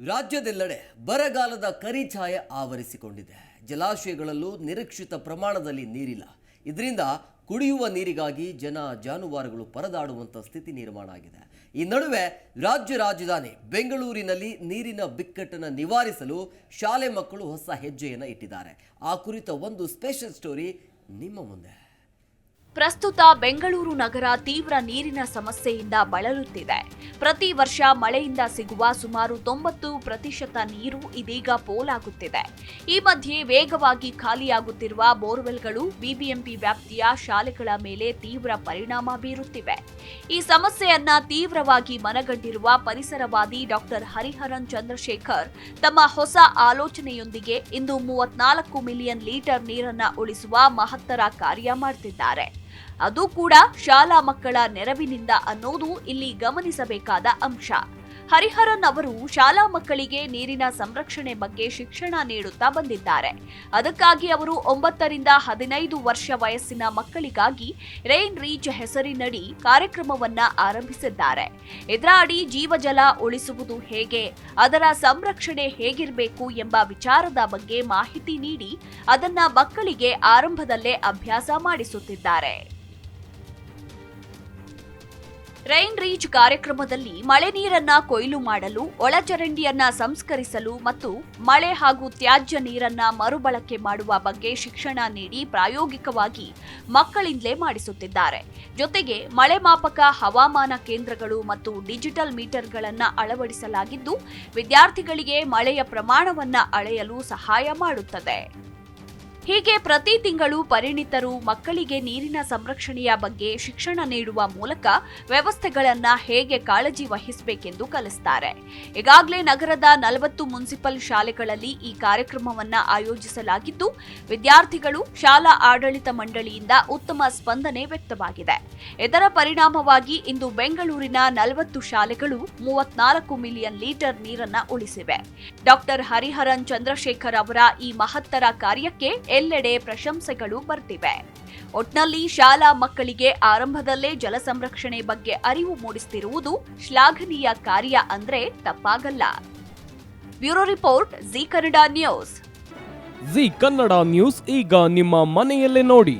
ರಾಜ್ಯದೆಲ್ಲೆಡೆ ಬರಗಾಲದ ಕರಿಛಾಯೆ ಆವರಿಸಿಕೊಂಡಿದೆ. ಜಲಾಶಯಗಳಲ್ಲೂ ನಿರೀಕ್ಷಿತ ಪ್ರಮಾಣದಲ್ಲಿ ನೀರಿಲ್ಲ. ಇದರಿಂದ ಕುಡಿಯುವ ನೀರಿಗಾಗಿ ಜನ ಜಾನುವಾರುಗಳು ಪರದಾಡುವಂಥ ಸ್ಥಿತಿ ನಿರ್ಮಾಣ ಆಗಿದೆ. ಈ ನಡುವೆ ರಾಜ್ಯ ರಾಜಧಾನಿ ಬೆಂಗಳೂರಿನಲ್ಲಿ ನೀರಿನ ಬಿಕ್ಕಟ್ಟನ್ನು ನಿವಾರಿಸಲು ಶಾಲೆ ಮಕ್ಕಳು ಹೊಸ ಹೆಜ್ಜೆಯನ್ನು ಇಟ್ಟಿದ್ದಾರೆ. ಆ ಕುರಿತ ಒಂದು ಸ್ಪೆಷಲ್ ಸ್ಟೋರಿ ನಿಮ್ಮ ಮುಂದೆ. ಪ್ರಸ್ತುತ ಬೆಂಗಳೂರು ನಗರ ತೀವ್ರ ನೀರಿನ ಸಮಸ್ಯೆಯಿಂದ ಬಳಲುತ್ತಿದೆ. ಪ್ರತಿ ವರ್ಷ ಮಳೆಯಿಂದ ಸಿಗುವ ಸುಮಾರು ತೊಂಬತ್ತು ಪ್ರತಿಶತ ನೀರು ಇದೀಗ ಪೋಲಾಗುತ್ತಿದೆ. ಈ ಮಧ್ಯೆ ವೇಗವಾಗಿ ಖಾಲಿಯಾಗುತ್ತಿರುವ ಬೋರ್ವೆಲ್ಗಳು ಬಿಬಿಎಂಪಿ ವ್ಯಾಪ್ತಿಯ ಶಾಲೆಗಳ ಮೇಲೆ ತೀವ್ರ ಪರಿಣಾಮ ಬೀರುತ್ತಿವೆ. ಈ ಸಮಸ್ಯೆಯನ್ನ ತೀವ್ರವಾಗಿ ಮನಗಂಡಿರುವ ಪರಿಸರವಾದಿ ಡಾಕ್ಟರ್ ಹರಿಹರನ್ ಚಂದ್ರಶೇಖರ್ ತಮ್ಮ ಹೊಸ ಆಲೋಚನೆಯೊಂದಿಗೆ ಇಂದು ಮೂವತ್ನಾಲ್ಕು ಮಿಲಿಯನ್ ಲೀಟರ್ ನೀರನ್ನ ಉಳಿಸುವ ಮಹತ್ತರ ಕಾರ್ಯ ಮಾಡ್ತಿದ್ದಾರೆ. ಅದು ಕೂಡ ಶಾಲಾ ಮಕ್ಕಳ ನೆರವಿನಿಂದ ಅನ್ನೋದು ಇಲ್ಲಿ ಗಮನಿಸಬೇಕಾದ ಅಂಶ. ಹರಿಹರನ್ ಅವರು ಶಾಲಾ ಮಕ್ಕಳಿಗೆ ನೀರಿನ ಸಂರಕ್ಷಣೆ ಬಗ್ಗೆ ಶಿಕ್ಷಣ ನೀಡುತ್ತಾ ಬಂದಿದ್ದಾರೆ. ಅದಕ್ಕಾಗಿ ಅವರು ಒಂಬತ್ತರಿಂದ ಹದಿನೈದು ವರ್ಷ ವಯಸ್ಸಿನ ಮಕ್ಕಳಿಗಾಗಿ ರೈನ್ ರೀಚ್ ಹೆಸರಿನಡಿ ಕಾರ್ಯಕ್ರಮವನ್ನ ಆರಂಭಿಸಿದ್ದಾರೆ. ಇದರ ಅಡಿ ಜೀವಜಲ ಉಳಿಸುವುದು ಹೇಗೆ, ಅದರ ಸಂರಕ್ಷಣೆ ಹೇಗಿರಬೇಕು ಎಂಬ ವಿಚಾರದ ಬಗ್ಗೆ ಮಾಹಿತಿ ನೀಡಿ ಅದನ್ನ ಮಕ್ಕಳಿಗೆ ಆರಂಭದಲ್ಲೇ ಅಭ್ಯಾಸ ಮಾಡಿಸುತ್ತಿದ್ದಾರೆ. ರೈನ್ ರೀಚ್ ಕಾರ್ಯಕ್ರಮದಲ್ಲಿ ಮಳೆ ನೀರನ್ನ ಕೊಯ್ಲು ಮಾಡಲು, ಒಳಚರಂಡಿಯನ್ನ ಸಂಸ್ಕರಿಸಲು ಮತ್ತು ಮಳೆ ಹಾಗೂ ತ್ಯಾಜ್ಯ ನೀರನ್ನ ಮರುಬಳಕೆ ಮಾಡುವ ಬಗ್ಗೆ ಶಿಕ್ಷಣ ನೀಡಿ ಪ್ರಾಯೋಗಿಕವಾಗಿ ಮಕ್ಕಳಿಂದಲೇ ಮಾಡಿಸುತ್ತಿದ್ದಾರೆ. ಜೊತೆಗೆ ಮಳೆ ಮಾಪಕ, ಹವಾಮಾನ ಕೇಂದ್ರಗಳು ಮತ್ತು ಡಿಜಿಟಲ್ ಮೀಟರ್ಗಳನ್ನು ಅಳವಡಿಸಲಾಗಿದ್ದು, ವಿದ್ಯಾರ್ಥಿಗಳಿಗೆ ಮಳೆಯ ಪ್ರಮಾಣವನ್ನ ಅಳೆಯಲು ಸಹಾಯ ಮಾಡುತ್ತದೆ. ಹೀಗೆ ಪ್ರತಿ ತಿಂಗಳು ಪರಿಣಿತರು ಮಕ್ಕಳಿಗೆ ನೀರಿನ ಸಂರಕ್ಷಣೆಯ ಬಗ್ಗೆ ಶಿಕ್ಷಣ ನೀಡುವ ಮೂಲಕ ವ್ಯವಸ್ಥೆಗಳನ್ನ ಹೇಗೆ ಕಾಳಜಿ ವಹಿಸಬೇಕೆಂದು ಕಲಿಸ್ತಾರೆ. ಈಗಾಗಲೇ ನಗರದ ನಲವತ್ತು ಮುನ್ಸಿಪಲ್ ಶಾಲೆಗಳಲ್ಲಿ ಈ ಕಾರ್ಯಕ್ರಮವನ್ನ ಆಯೋಜಿಸಲಾಗಿದ್ದು, ವಿದ್ಯಾರ್ಥಿಗಳು ಶಾಲಾ ಆಡಳಿತ ಮಂಡಳಿಯಿಂದ ಉತ್ತಮ ಸ್ಪಂದನೆ ವ್ಯಕ್ತವಾಗಿದೆ. ಇದರ ಪರಿಣಾಮವಾಗಿ ಇಂದು ಬೆಂಗಳೂರಿನ ನಲವತ್ತು ಶಾಲೆಗಳು ಮೂವತ್ನಾಲ್ಕು ಮಿಲಿಯನ್ ಲೀಟರ್ ನೀರನ್ನ ಉಳಿಸಿವೆ. ಡಾಕ್ಟರ್ ಹರಿಹರನ್ ಚಂದ್ರಶೇಖರ್ ಅವರ ಈ ಮಹತ್ತರ ಕಾರ್ಯಕ್ಕೆ ಎಲ್ಲೆಡೆ ಪ್ರಶಂಸೆಗಳು ಬರ್ತಿವೆ. ಒಟ್ನಲ್ಲಿ ಶಾಲಾ ಮಕ್ಕಳಿಗೆ ಆರಂಭದಲ್ಲೇ ಜಲ ಸಂರಕ್ಷಣೆ ಬಗ್ಗೆ ಅರಿವು ಮೂಡಿಸುತ್ತಿರುವುದು ಶ್ಲಾಘನೀಯ ಕಾರ್ಯ ಅಂದ್ರೆ ತಪ್ಪಾಗಲ್ಲ. Bureau report, Zee Kannada news. Zee Kannada news ಈಗ ನಿಮ್ಮ ಮನೆಯಲ್ಲೇ ನೋಡಿ.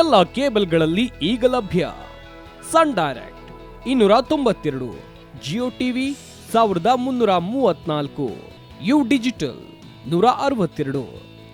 ಎಲ್ಲ ಕೇಬಲ್ಗಳಲ್ಲಿ ಈಗ ಲಭ್ಯ. ಸನ್ ಡೈರೆಕ್ಟ್, ಇನ್ನೂರ ತೊಂಬತ್ತೆರಡು, ಜಿಯೋ ಟಿವಿ, ಸಾವಿರದ ಮುನ್ನೂರ ಮೂವತ್ನಾಲ್ಕು ಯು ಡಿಜಿಟಲ್, ನೂರ ಅರವತ್ತೆರಡು.